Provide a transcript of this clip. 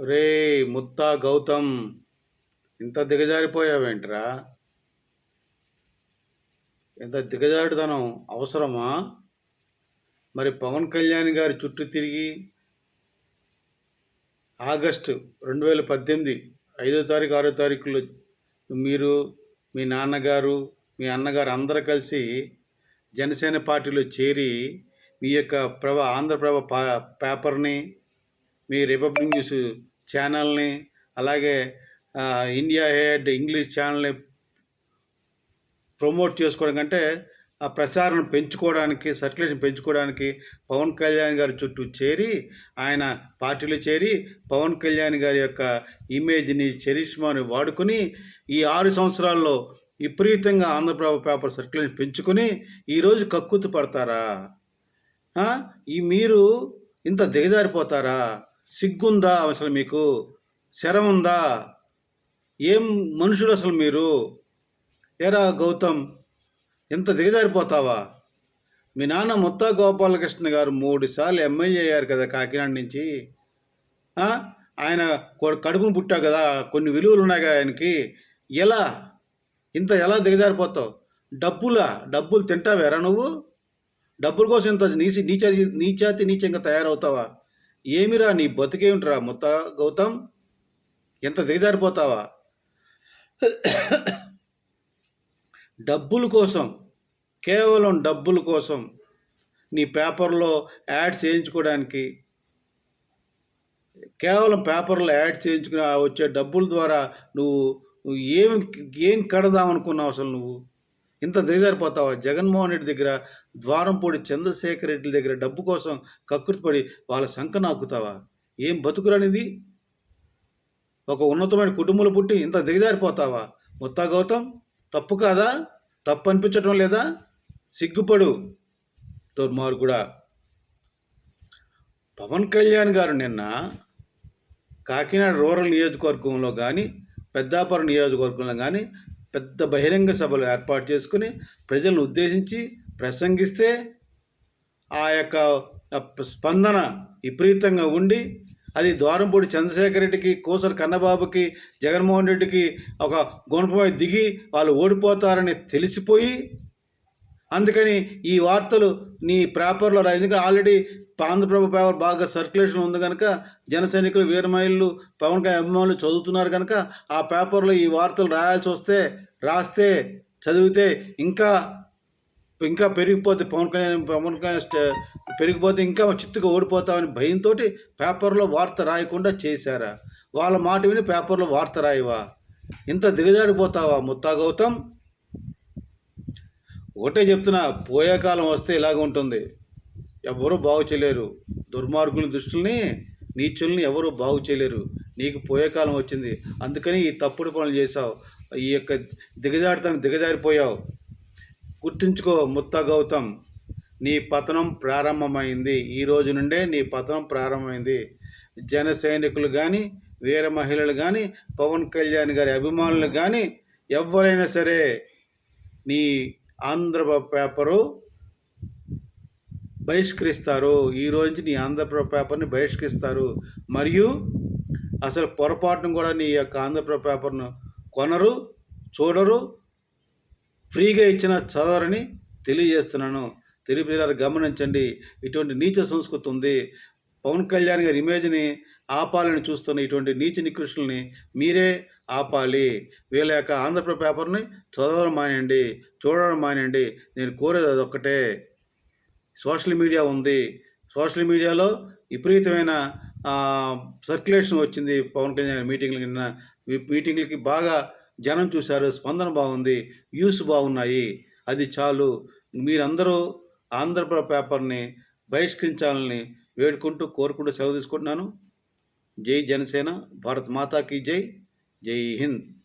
రే ముత్తా గౌతమ్ ఇంత దిగజారిపోయావేంట్రా? ఇంత దిగజారుడుతనం అవసరమా? మరి పవన్ కళ్యాణ్ గారి చుట్టూ తిరిగి ఆగస్టు రెండు వేల పద్దెనిమిది ఐదో తారీఖు ఆరో తారీఖులో మీరు మీ నాన్నగారు మీ అన్నగారు అందరూ కలిసి జనసేన పార్టీలో చేరి మీ యొక్క ప్రభ ఆంధ్రప్రభ పా పేపర్ని మీ రిపబ్లిక్ న్యూస్ ఛానల్ని అలాగే ఇండియా హెడ్ ఇంగ్లీష్ ఛానల్ని ప్రమోట్ చేసుకోవడం కంటే ఆ ప్రసారం పెంచుకోవడానికి సర్క్యులేషన్ పెంచుకోవడానికి పవన్ కళ్యాణ్ గారి చుట్టూ చేరి ఆయన పార్టీలో చేరి పవన్ కళ్యాణ్ గారి యొక్క ఇమేజ్ని చరిష్మాని వాడుకొని ఈ ఆరు సంవత్సరాల్లో విపరీతంగా ఆంధ్రప్రభ పేపర్ సర్క్యులేషన్ పెంచుకొని ఈరోజు కక్కుతు పడతారా? ఈ మీరు ఇంత దిగజారిపోతారా? సిగ్గుందా అసలు మీకు? శరం ఉందా ఏం మనుషులు అసలు మీరు? ఏరా గౌతమ్ ఎంత దిగజారిపోతావా? మీ నాన్న ముత్తా గోపాలకృష్ణ గారు మూడు సార్లు ఎమ్మెల్యే అయ్యారు కదా కాకినాడ నుంచి. ఆయన కడుపును పుట్టావు కదా కొన్ని విలువలు ఉన్నాయి కదా ఆయనకి. ఎలా? ఇంత ఎలా దిగజారిపోతావు? డబ్బులా? డబ్బులు తింటావేరా నువ్వు? డబ్బుల కోసం ఇంత నీచి నీచ నీచాతి నీచంగా తయారవుతావా? ఏమిరా నీ బతికేమిట్రా ముత్త గౌతమ్? ఎంత దిగజారిపోతావా? డబ్బుల కోసం కేవలం డబ్బుల కోసం నీ పేపర్లో యాడ్స్ చేయించుకోవడానికి కేవలం పేపర్లో యాడ్ చేయించుకుని వచ్చే డబ్బుల ద్వారా నువ్వు నువ్వు ఏం ఏం కడదామనుకున్నావు అసలు నువ్వు? ఇంత దిగజారిపోతావా? జగన్మోహన్ రెడ్డి దగ్గర ద్వారంపూడి చంద్రశేఖర్ రెడ్డి దగ్గర డబ్బు కోసం కక్కుర్తిపడి వాళ్ళ శంఖ నాకుతావా? ఏం బతుకురనిది? ఒక ఉన్నతమైన కుటుంబంలో పుట్టి ఇంత దిగజారిపోతావా? ముత్తా గౌతమ్ తప్పు కాదా? తప్పు అనిపించటం లేదా? సిగ్గుపడు. దుర్మార్గుడా పవన్ కళ్యాణ్ గారు నిన్న కాకినాడ రూరల్ నియోజకవర్గంలో కానీ పెద్దాపురం నియోజకవర్గంలో కానీ పెద్ద బహిరంగ సభలు ఏర్పాటు చేసుకుని ప్రజలను ఉద్దేశించి ప్రసంగిస్తే ఆ యొక్క స్పందన విపరీతంగా ఉండి అది ద్వారంపూడి చంద్రశేఖర్ రెడ్డికి కోసర కన్నబాబుకి జగన్మోహన్ రెడ్డికి ఒక గుణపై దిగి వాళ్ళు ఓడిపోతారని తెలిసిపోయి అందుకని ఈ వార్తలు నీ పేపర్లో రాయి. ఎందుకంటే ఆల్రెడీ ఆంధ్రప్రభ పేపర్ బాగా సర్క్యులేషన్ ఉంది కనుక జన సైనికులు వీరమహిళలు పవన్ కళ్యాణ్ అభిమానులు చదువుతున్నారు కనుక ఆ పేపర్లో ఈ వార్తలు రాయాల్సి వస్తే రాస్తే చదివితే ఇంకా ఇంకా పెరిగిపోతే పవన్ కళ్యాణ్ పవన్ కళ్యాణ్ పెరిగిపోతే ఇంకా చిత్తుగా ఓడిపోతామని భయంతో పేపర్లో వార్త రాయకుండా చేశారా? వాళ్ళ మాట విని పేపర్లో వార్త రాయవా? ఇంత దిగజారిపోతావా ముత్తా గౌతమ్? ఒకటే చెప్తున్నా పోయే కాలం వస్తే ఇలాగ ఉంటుంది. ఎవరు బాగు చేయలేరు. దుర్మార్గుల దృష్టిని నీచుల్ని ఎవరు బాగు చేయలేరు. నీకు పోయే కాలం వచ్చింది. అందుకని ఈ తప్పుడు పనులు చేశావు. ఈ యొక్క దిగజారుతానికి దిగజారిపోయావు. గుర్తుంచుకో ముత్త గౌతమ్ నీ పతనం ప్రారంభమైంది. ఈ రోజు నుండే నీ పతనం ప్రారంభమైంది. జన సైనికులు కానీ వీర మహిళలు కానీ పవన్ కళ్యాణ్ గారి అభిమానులు కానీ ఎవరైనా సరే నీ ఆంధ్ర పేపరు బహిష్కరిస్తారు. ఈ రోజు నుంచి నీ ఆంధ్రప్రభ పేపర్ని బహిష్కరిస్తారు. మరియు అసలు పొరపాటును కూడా నీ యొక్క ఆంధ్రప్రభ పేపర్ను కొనరు చూడరు ఫ్రీగా ఇచ్చిన చదవరని తెలియజేస్తున్నాను. తెలుగు గమనించండి. ఇటువంటి నీచ సంస్కృతి ఉంది. పవన్ కళ్యాణ్ గారి ఇమేజ్ని ఆపాలని చూస్తున్న ఇటువంటి నీచి నికృష్టుల్ని మీరే ఆపాలి. వీళ్ళ యొక్క ఆంధ్రప్రభ పేపర్ని చదవడం మానేయండి చూడడం మానేయండి. నేను కోరేది అదొక్కటే. సోషల్ మీడియా ఉంది. సోషల్ మీడియాలో విపరీతమైన సర్క్యులేషన్ వచ్చింది పవన్ కళ్యాణ్ మీటింగ్లు నిన్న. మీటింగ్లకి బాగా జనం చూశారు. స్పందన బాగుంది. వ్యూస్ బాగున్నాయి. అది చాలు. మీరందరూ ఆంధ్రప్రభ పేపర్ని బహిష్కరించాలని వేడుకుంటూ కోరుకుంటూ సెలవు తీసుకుంటున్నాను. जय जनसेना भारत माता की जय जय हिंद।